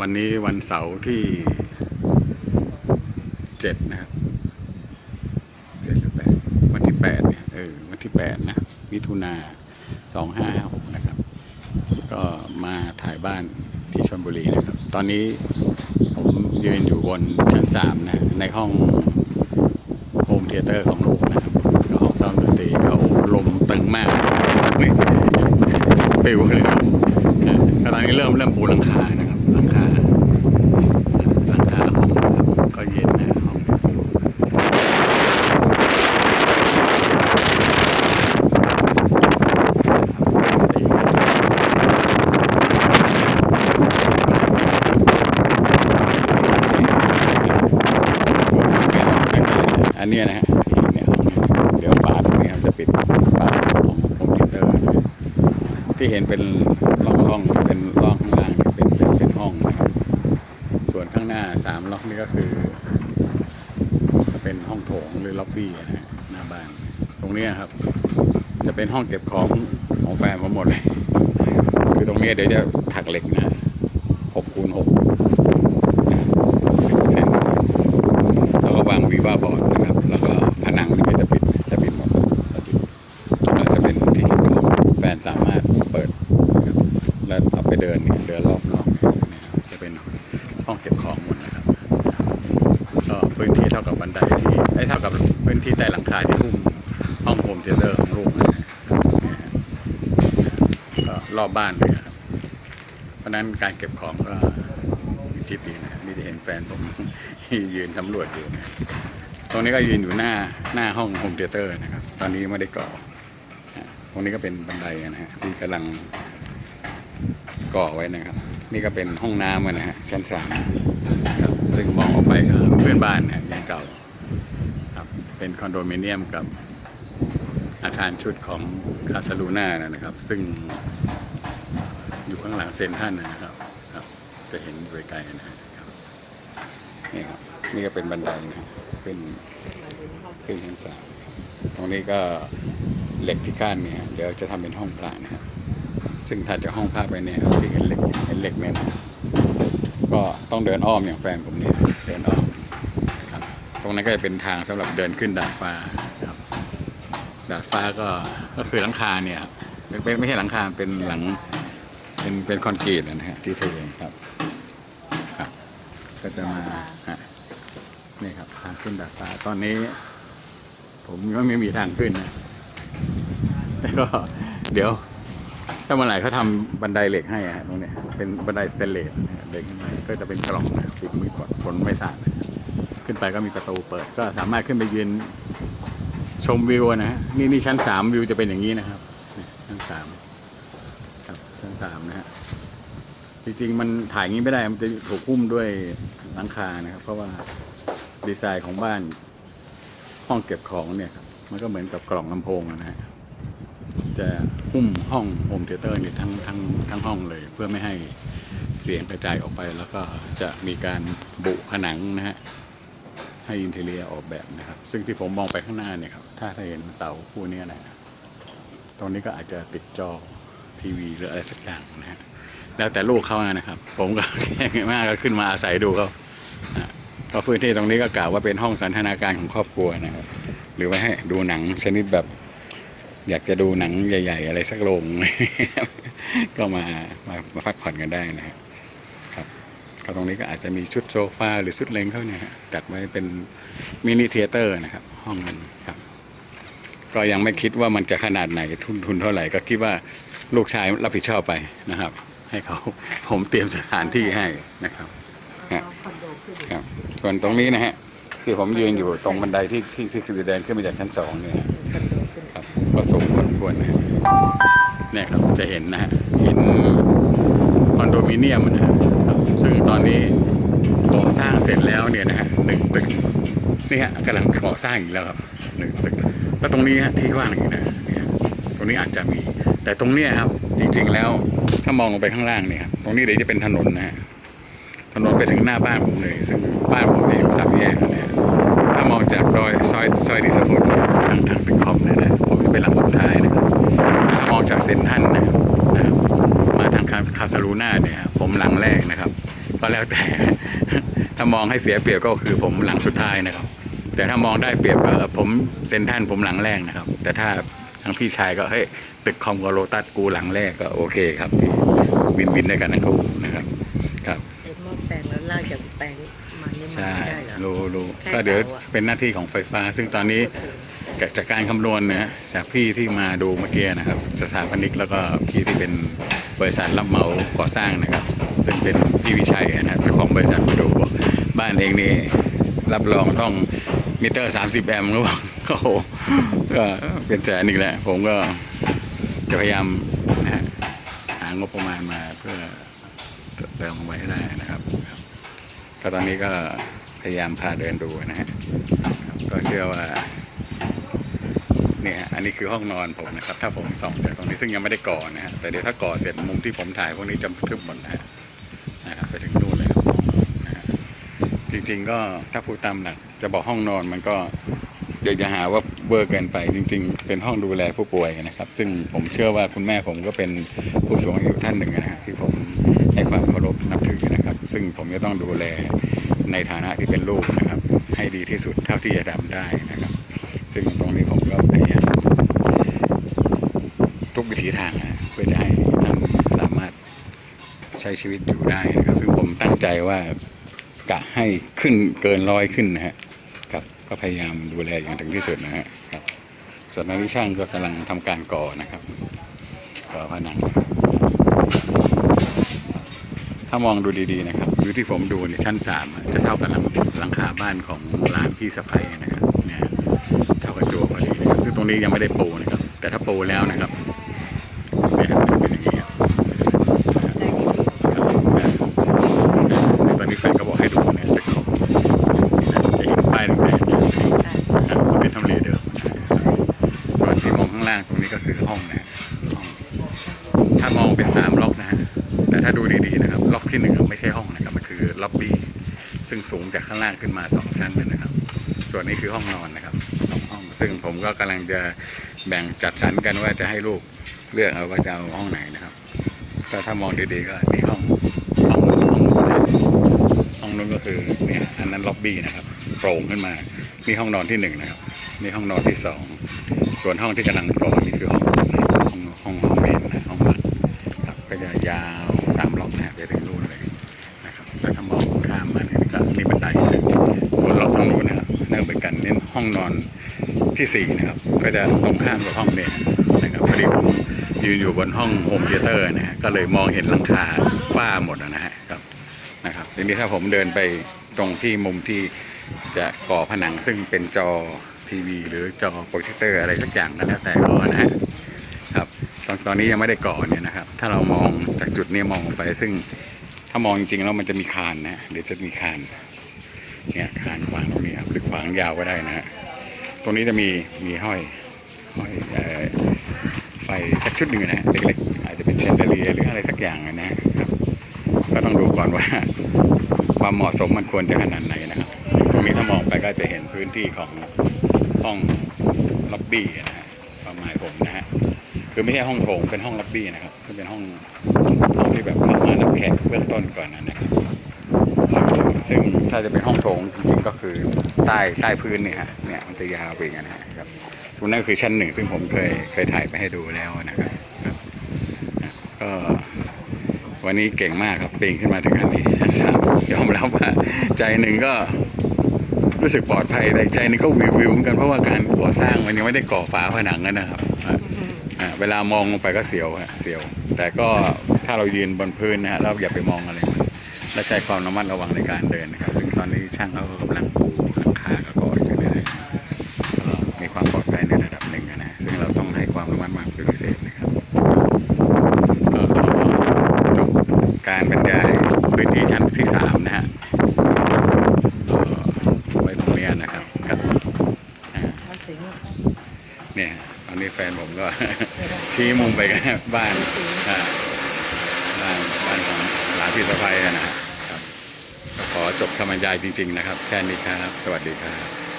วันนี้วันเสาร์ที่เจ็ดนะครับเจ็ดหรือแปดวันที่แปดเนี่ยเออวันที่แปดนะมิถุนาสองห้าหกนะครับ ก็มาถ่ายบ้านที่ชลบุรีนะครับ ตอนนี้ผมยืนอยู่บนชั้นสามนะ ในห้องโฮมเทเตอร์ของลูกนะครับก็ห้องซ้อมดนตรีก็โอ้โหลมตึงมากปิวเลย เริ่มเริ่มปูหลังคานะครับหลังคาหลังคาห้องก็เย็นนะห้องอันนี้นะฮะเนี่ยเดี๋ยวฝาตรงนี้ครับจะปิดฝาของคอมพิวเตอร์ที่เห็นเป็นร่องร่องๆเป็น สามล็อกนี่ก็คือ เป็นห้องโถงหรือล็อบบี้นะฮะหน้าบ้าน ตรงนี้ครับ จะเป็นห้องเก็บของของแฟนผมหมดเลย คือตรงนี้เดี๋ยวจะถักเหล็กนะหกคูณหกสิบเซนแล้วก็วางวีว่าบอร์ดนะครับ แล้วก็ผนังนี่จะปิดจะปิดหมดแล้วจะเป็นที่เก็บของแฟนสามารถเปิดนะครับแล้วเอาไปเดินเดินรอบ ห้องเก็บของหมดนะครับก็พื้นที่เท่ากับบันไดที่ไอ้เท่ากับพื้นที่ใต้หลังคาที่หุ้มห้องโฮมเทเตอร์ของลูกนะฮะก็รอบบ้านเลยครับเพราะนั้นการเก็บของก็มีทิศดีนะนี่จะเห็นแฟนผมยืนสำรวจอยู่นะตรงนี้ก็ยืนอยู่หน้าหน้าห้องโฮมเทเตอร์นะครับ ตอนนี้ไม่ได้ก่อ ตรงนี้ก็เป็นบันไดนะฮะที่กำลังก่อไว้นะครับ นี่ก็เป็นห้องน้ำอะนะฮะชั้นสามครับซึ่งมองออกไปก็เพื่อนบ้านนะยังเก่าครับเป็นคอนโดมิเนียมกับอาคารชุดของคาซาลูน่านะครับ ซึ่งอยู่ข้างหลังเซนทรันนะครับครับ จะเห็นอยู่ไกลๆนะครับนี่ครับนี่ก็เป็นบันไดนะเป็นขึ้นชั้นสามตรงนี้ก็เหล็กที่กั้นเนี่ยเดี๋ยวจะทำเป็นห้องพระนะครับ ซึ่งถัดจากห้องพระไปเนี่ยที่เห็นเหล็กเห็นเหล็กเนี่ยนะก็ต้องเดินอ้อมอย่างแฟนผมเนี่ยเดินอ้อมครับตรงนั้นก็จะเป็นทางสำหรับเดินขึ้นดาดฟ้าครับดาดฟ้าก็ก็คือหลังคาเนี่ยเป็นไม่ใช่หลังคาเป็นหลังเป็นเป็นคอนกรีตนะฮะที่เทครับก็จะมาฮะนี่ครับทางขึ้นดาดฟ้าตอนนี้ ผมยังไม่มีทางขึ้นนะแต่ก็เดี๋ยว เมื่อไหร่เขาทำบันไดเหล็กให้ฮะตรงนี้เป็นบันไดสเตนเลสเหล็กขึ้นมาก็จะเป็นกล่องปิดมือก่อนฝนไม่สาดนขึ้นไปก็มีประตูเปิด ก็สามารถขึ้นไปยืนชมวิวนะฮะนี่นี่ชั้นสามวิวจะเป็นอย่างนี้นะครับชั้นสามครับชั้นสามนะฮะจริงๆมันถ่ายงี้ไม่ได้มันจะถูกหุ้มด้วยหลังคานะครับ เพราะว่าดีไซน์ของบ้านห้องเก็บของเนี่ยครับมันก็เหมือนกับกล่องลำโพงนะฮะ จะหุ้มห้องโฮมเทเตอร์เนี่ยทั้งทั้งทั้งห้องเลย เพื่อไม่ให้เสียงกระจายออกไป แล้วก็จะมีการบุผนังนะฮะให้อินเทเรียออกแบบนะครับ ซึ่งที่ผมมองไปข้างหน้าเนี่ยครับถ้าเห็นเสาคู่นี้นะตรงนี้ก็อาจจะติดจอทีวีหรืออะไรสักอย่างนะฮะแล้วแต่ลูกเขานะครับ ผมก็แค่มากก็ขึ้นมาอาศัยดูเขาอะก็พื้นที่ตรงนี้ก็กล่าวว่าเป็นห้องสันทนาการของครอบครัวนะครับ หรือว่าให้ดูหนังชนิดแบบ อยากจะดูหนังใหญ่ ๆ อะไรสักโรงก็มามามาพักผ่อนกันได้นะครับครับก็ตรงนี้ก็อาจจะมีชุดโซฟาหรือชุดเล้งเขาเนี่ยจัดไว้เป็นมินิเทเตอร์นะครับ ห้องนั้นครับ ก็ยังไม่คิดว่ามันจะขนาดไหนทุนทุนเท่าไหร่ ก็คิดว่าลูกชายรับผิดชอบไปนะครับ ให้เขาผมเตรียมสถานที่ให้นะครับครับส่วนตรงนี้นะฮะที่ผมยืนอยู่ตรงบันไดที่ที่ที่คือเดินขึ้นมาจากชั้นสองเนี่ย ก็สูงพอสมควรนะเนี่ยครับจะเห็นนะฮะเห็นคอนโดมิเนียมนะฮะครับซึ่งตอนนี้ก่อสร้างเสร็จแล้วเนี่ยนะฮะหนึ่งตึกนี่ฮะกำลังก่อสร้างอีกแล้วครับหนึ่งตึกแล้วตรงนี้ฮะที่กว้างอีกนะเนี่ยตรงนี้อาจจะมี แต่ตรงเนี้ยครับจริงๆแล้วถ้ามองลงไปข้างล่างเนี่ยครับตรงนี้เดี๋ยวจะเป็นถนนนะฮะถนนไปถึงหน้าบ้านผมเลย ซึ่งบ้านผมจะอยู่สามแยกนะฮะถ้ามองจากดอยซอยซอยดิสพลทางทางตึกคอมเนี่ยนะผมจะ เป็นหลังสุดท้ายนะครับถ้ามองจากเซ็นทรัลนะครับนะครับมาทางคาาสลูน่าเนี่ยผมหลังแรกนะครับ ก็แล้วแต่ถ้ามองให้เสียเปรียบก็คือผมหลังสุดท้ายนะครับ แต่ถ้ามองได้เปรียบก็ผมเซนทรันผมหลังแรกนะครับ แต่ถ้าทางพี่ชายก็เฮ้ยตึกคอมกับโลตัสกูหลังแรกก็โอเคครับวินวินด้วยกันทั้งคู่นะครับครับไอ้หม้อแปลงแล้วลากจากแปลงมาเนี่ยมันใช่ไม่ได้เหรอรู้รู้แค่ก็เดี๋ยวเสาอะเป็นหน้าที่ของไฟฟ้า ซึ่งตอนนี้พูดถึง จากการคำนวณนะจากพี่ที่มาดูเมื่อกี้นะครับ สถาปนิกแล้วก็พี่ที่เป็นบริษัทรับเหมาก่อสร้างนะครับ ซึ่งเป็นพี่วิชัยนะครับเจ้าของบริษัทมาดูบอกบ้านเองนี่รับรองต้องมิเตอร์ 30 แอมป์ก็บอกโอ้โหก็เป็นแสนอีกแล้วผมก็จะพยายามนะฮะหางบประมาณมาเพื่อเติมไว้ให้ได้นะครับก็ตอนนี้ก็พยายามพาเดินดูนะฮะก็เชื่อว่า เนี่ยฮะอันนี้คือห้องนอนผมนะครับ ถ้าผมส่องจากตรงนี้ซึ่งยังไม่ได้ก่อนะฮะแต่เดี๋ยวถ้าก่อเสร็จมุมที่ผมถ่ายพวกนี้จะทึบหมดนะฮะนะครับไปถึงนู่นเลยครับนะฮะจริงๆก็ถ้าพูดตามหลักจะบอกห้องนอนมันก็เดี๋ยวจะหาว่าเวอร์เกินไปจริง ๆ เป็นห้องดูแลผู้ป่วยนะครับ ซึ่งผมเชื่อว่าคุณแม่ผมก็เป็นผู้สูงอายุท่านหนึ่งนะฮะที่ผมให้ความเคารพนับถือนะครับ ซึ่งผมจะต้องดูแลในฐานะที่เป็นลูกนะครับ ให้ดีที่สุดเท่าที่จะทำได้นะครับ ซึ่งตรงนี้ผมก็พยายามทุกวิถีทางนะเพื่อจะให้ท่านสามารถใช้ชีวิตอยู่ได้นะครับซึ่งผมตั้งใจว่ากะให้ขึ้นเกินร้อยขึ้นนะฮะครับก็พยายามดูแลอย่างถึงที่สุดนะฮะครับส่วนนักวิช่างก็กำลังทำการก่อนะครับก่อผนังถ้ามองดูดีๆนะครับอยู่ที่ผมดูในยชั้นสามจะเท่ากับหลังหลังคาบ้านของร้านพี่สะพ้ยนะครับ เนี่ยเท่ากับจั่วพอดีนะครับซึ่งตรงนี้ยังไม่ได้ปูนะครับ แต่ถ้าปูแล้วนะครับเนี่ยครับเป็นอย่างนี้ครับซึ่งตอนนี้แฟนก็บอกให้ดูเนี่ยตึกเขาจะเห็นป้ายแดงๆอยู่นะครับเป็นทำเลเดิมนะครับส่วนที่มองข้างล่างตรงนี้ก็คือห้องนะฮะห้องถ้ามองเป็นสามล็อกนะฮะแต่ถ้าดูดีๆนะครับล็อกที่หนึ่งไม่ใช่ห้องนะครับมันคือล็อบบี้ซึ่งสูงจากข้างล่างขึ้นมาสองชั้นเลยนะครับ ส่วนนี้คือห้องนอนนะครับสองห้อง ซึ่งผมก็กำลังจะแบ่งจัดสรรกันว่าจะให้ลูกเลือกเอาว่าจะเอาห้องไหนนะครับก็ถ้ามองดีๆก็นี่ห้องห้องห้องห้องนู้นก็คือเนี่ยอันนั้นล็อบบี้นะครับโปร่งขึ้นมานี่ห้องนอนที่หนึ่งนะครับนี่ห้องนอนที่สองส่วนห้องที่กำลังก่อนี่คือห้องห้องห้องห้องเมนนะห้องหลักครับก็จะยาวสามล็อกนะไปถึงนู่นเลยนะครับแล้วถ้ามองข้ามมาเนี่ยก็นี่บันไดส่วนล็อกทางนู้นนะครับนั่นเป็นการเน้นห้องนอน ที่สี่นะครับก็จะตรงข้ามกับห้องเนี่ยนะครับพอดีผมยืนอยู่บนห้องโฮมเทเตอร์นะฮะก็เลยมองเห็นหลังคาฝ้าหมดนะฮะครับนะครับทีนี้ถ้าผมเดินไปตรงที่มุมที่จะก่อผนังซึ่งเป็นจอทีวี หรือจอโปรเจคเตอร์อะไรสักอย่างก็แล้วแต่ก็นะฮะครับตอนตอนนี้ยังไม่ได้ก่อเนี่ยนะครับ ถ้าเรามองจากจุดนี้มองลงไปซึ่งถ้ามองจริงๆแล้วมันจะมีคานนะเดี๋ยวจะมีคานเนี่ยคานขวางตรงนี้ครับหรือขวางยาวก็ได้นะฮะ ตรงนี้จะมีมีห้อยห้อยไฟสักชุดหนึ่งนะฮะเล็กๆอาจจะเป็นเชนเดเลียหรืออะไรสักอย่างนะครับ ก็ต้องดูก่อนว่าความเหมาะสมมันควรจะขนาดไหนนะครับตรงนี้ถ้ามองไปก็จะเห็นพื้นที่ของห้องล็อบบี้นะฮะความหมายผมนะฮะคือไม่ใช่ห้องโถงเป็นห้องล็อบบี้นะครับคือเป็นห้องห้องที่แบบเข้ามารับแขกเบื้องต้นก่อนนะครับ ซึ่งถ้าจะเป็นห้องโถงจริงๆก็คือใต้ใต้พื้นเนี่ยฮะเนี่ยมันจะยาวไปอย่างนั้นนะครับส่วนนั่นก็คือชั้นหนึ่งซึ่งผมเคยเคยถ่ายไปให้ดูแล้วนะครับก็วันนี้เก่งมากครับปีนขึ้นมาถึงขั้นนี้ชั้นสามยอมรับว่าใจหนึ่งก็รู้สึกปลอดภัยแต่ใจหนึงก็วิววิวเหมือนกันเพราะว่าการก่อสร้างมันยังไม่ได้ก่อฝาผนังกันนะครับอะอะเวลามองลงไปก็เสียวฮะเสียว แต่ก็ถ้าเรายืนบนพื้นนะฮะเราอย่าไปมองอะไร และใช้ความระมัดระวังในการเดินนะครับ ซึ่งตอนนี้ช่างเขาก็กำลังปูหลังคาก็ก่ออยู่เลยๆก็มีความปลอดภัยในระดับหนึ่งนะซึ่งเราต้องให้ความระมัดระวังเป็นพิเศษนะครับก็ขอจบการบรรยายพื้นที่ชั้นที่สามนะฮะก็ไว้ตรงเนี้ยนะครับครับอ่ามาสิงเนี่ยตอนนี้แฟนผมก็ชี้มุมไปกันบ้านอ่าบ้านบ้านของหลาน พี่สะพายนะครับ ขอจบคำบรรยายจริง ๆ นะครับ แค่นี้ครับ สวัสดีครับ